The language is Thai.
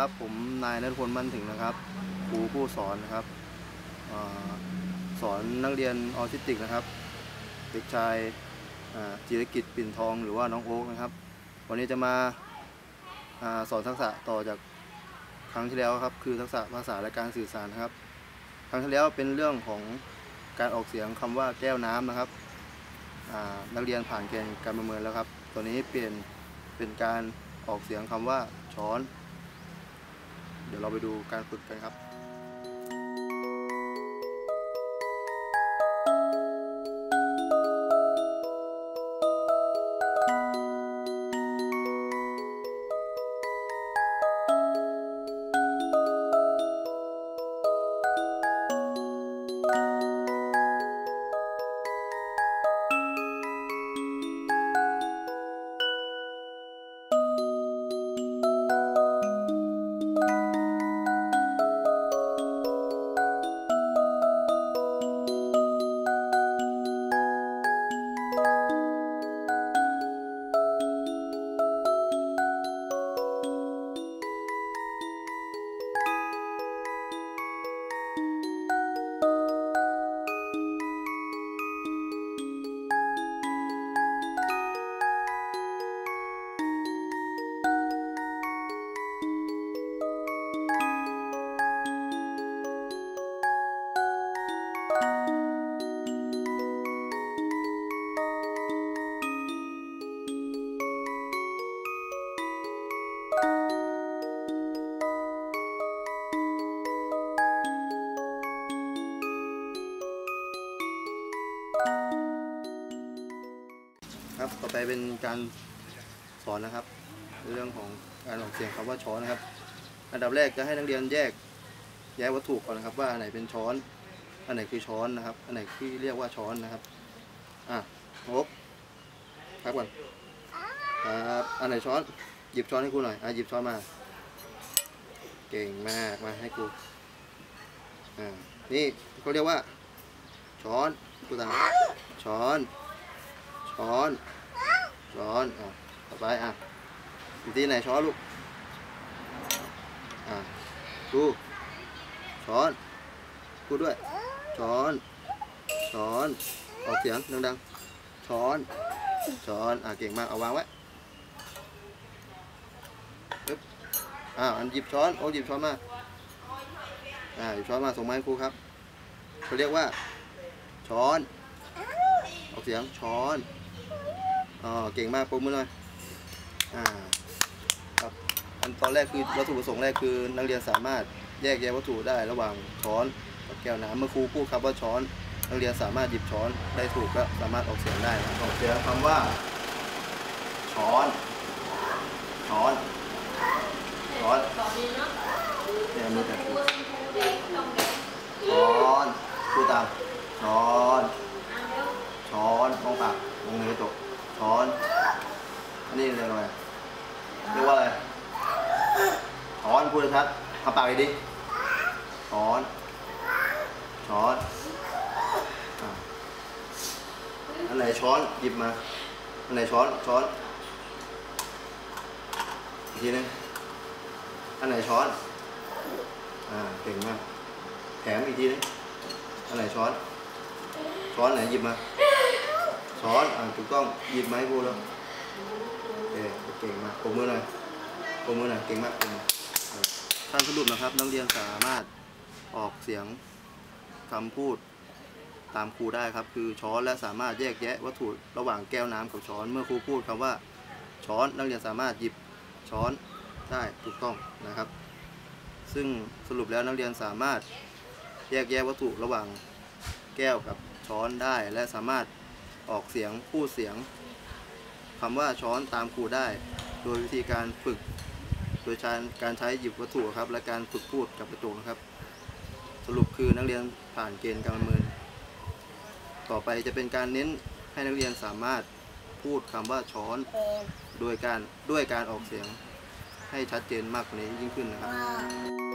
ครับ ผมนายนัทพลมั่นถึงนะครับครูผู้สอนนะครับอสอนนักเรียนออทิสติกนะครับ เด็กชายจิรกิจปิ่นทองหรือว่าน้องโอ๊กนะครับ วันนี้จะมาอาสอนทักษะต่อจากครั้งที่แล้วครับ คือทักษะภาษาและการสื่อสารนะครับ ครั้งที่แล้วเป็นเรื่องของการออกเสียงคำว่าแก้วน้ำนะครับนักเรียนผ่านเกณฑ์การประเมินแล้วครับตอนนี้เปลี่ยนเป็นการออกเสียงคำว่าช้อน เดี๋ยวเราไปดูการฝึกกันครับ ครับ ต่อไปเป็นการสอนนะครับ เรื่องของการออกเสียงคำว่าช้อนนะครับ อันดับแรกจะให้นักเรียนแยกแยกวัตถุก่อนนะครับ ว่าอันไหนเป็นช้อน อันไหนคือช้อนนะครับ อันไหนที่เรียกว่าช้อนนะครับ อะงบพักก่อนครับอันไหนช้อน หยิบช้อนให้ครูหน่อย อะหยิบช้อนมา เก่งมาก มาให้ครู อ่า นี่เขาเรียกว่า ช้อนครูตามช้อน ช้อนช้อนอะต่อไปอะอีกทีไหนช้อนลูกอะดูช้อนพูดด้วย ช้อน ช้อน ออกเสียงดังๆ ช้อน ช้อน อะเก่งมาก เอาวางไว้ปึ๊บอ้าวอันหยิบช้อน โอ้หยิบช้อนมา อ่าหยิบช้อนมาส่งมาให้ครูครับเขาเรียกว่า ช้อน ออกเสียงช้อน อ๋อเก่งมากปรบมือหน่อยอ่าครับอันตอนแรกคือวัตถุประสงค์แรกคือนักเรียนสามารถแยกแยะวัตถุได้ระหว่างช้อนกับแก้วน้ำเมื่อครูพูดครับว่าช้อน นักเรียนสามารถหยิบช้อนได้ถูกและสามารถออกเสียงได้นะครับออกเสียงคำว่า ช้อน ช้อนช้อนเนี่ยมือแต่ครูช้อนพูดตาม ช้อน ช้อนมองปากมองเนื้อจบช้อน อันนี้เรียกว่าอะไรเรียกว่าอะไร ช้อน พูดชัดทำปากอีกดิช้อนช้อนอันไหนช้อนหยิบมาอันไหนช้อนช้อนอีกทีนึงอันไหนช้อนอ่าเก่งมากแถมอีกทีนึงอันไหนช้อน ช้อนไหนหยิบมา ช้อนอ่าถูกต้องหยิบมาให้กูแล้วโอเคเก่งมากปรบมือหน่อยปรบมือหน่อยเก่งมากปรบมือเออท่านสรุปนะครับนักเรียนสามารถออกเสียงคำพูดตามครูได้ครับ คือช้อนและสามารถแยกแยะวัตถุระหว่างแก้วน้ำกับช้อน เมื่อครูพูดคำว่าช้อนนักเรียนสามารถหยิบช้อนได้ถูกต้องนะครับ ซึ่งสรุปแล้วนักเรียนสามารถแยกแยะวัตถุระหว่างแก้วกับช้อนได้ และสามารถออกเสียงพูดเสียงคำว่าช้อนตามครูได้ โดยวิธีการฝึก ดยการการใช้หยิบวัตถุครับ และการฝึกพูดกับกระจกนะครับ สรุปคือนักเรียนผ่านเกณฑ์การประเมิน ต่อไปจะเป็นการเน้นให้นักเรียนสามารถพูดคำว่าช้อนโดยการด้วยการออกเสียงให้ชัดเจนมากกว่านี้ยิ่งขึ้นนะครับ